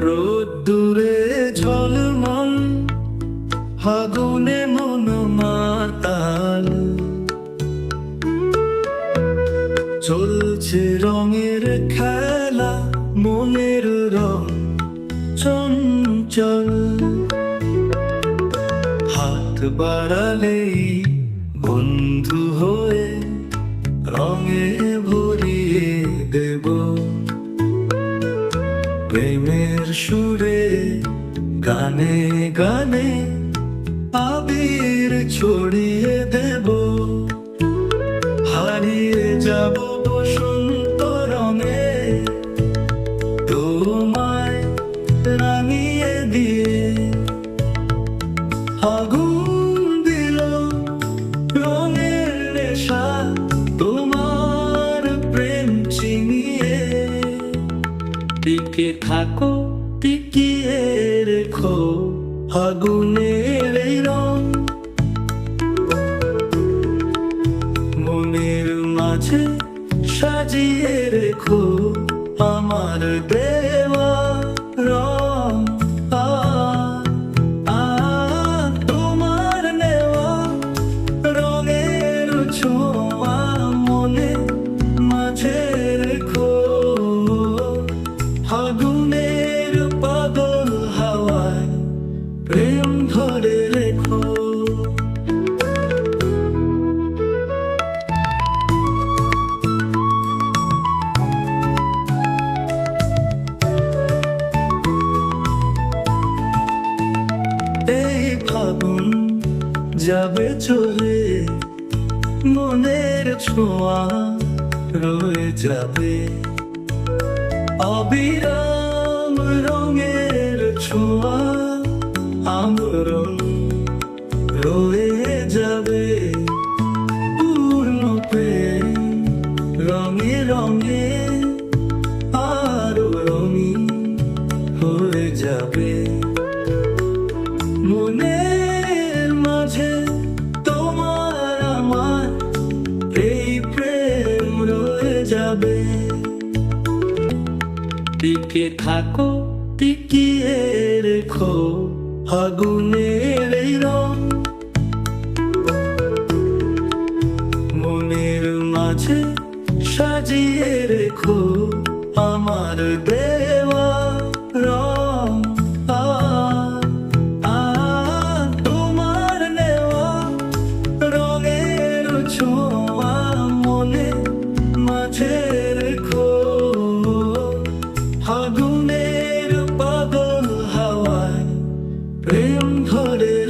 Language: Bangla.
রোদ্দুরে ঝলমল, ফাগুনে মন মাতাল চলছে রঙের খেলা, মনের রং চঞ্চল। হাত বাড়ালেই বন্ধু হয়ে সুরে গানে গানে আবির ছড়িয়ে দেব। হারিয়ে যাব বসন্ত রঙে। তোমায় রাঙিয়ে দিয়ে। আগুন দিল রঙের নেশা, তোমার প্রেম চিনিয়ে টিকে থাকো টিকিয়ে রেখো আগুনের রং। মনের মাঝে সাজিয়ে রেখো আমার দেওয়া রং। আ, তোমার নেওয়া রঙের ছোঁয়া যাবে চলে, মনের ছোঁয়া রয়ে যাবে। অবিরাম রঙের ছোঁয়া আমরণ রয়ে যাবে। পূর্ণ প্রেম রঙে রঙে আরও রঙিন হয়ে যাবে। টিকে থাকো টিকিয়ে রেখো আগুনের এই রং। মনের মাঝে সাজিয়ে রেখো আমার দেওয়া রং। তোমার নেওয়া রঙের মাঝে। ফাগুনের পাগল হাওয়ায় প্রেম ভরে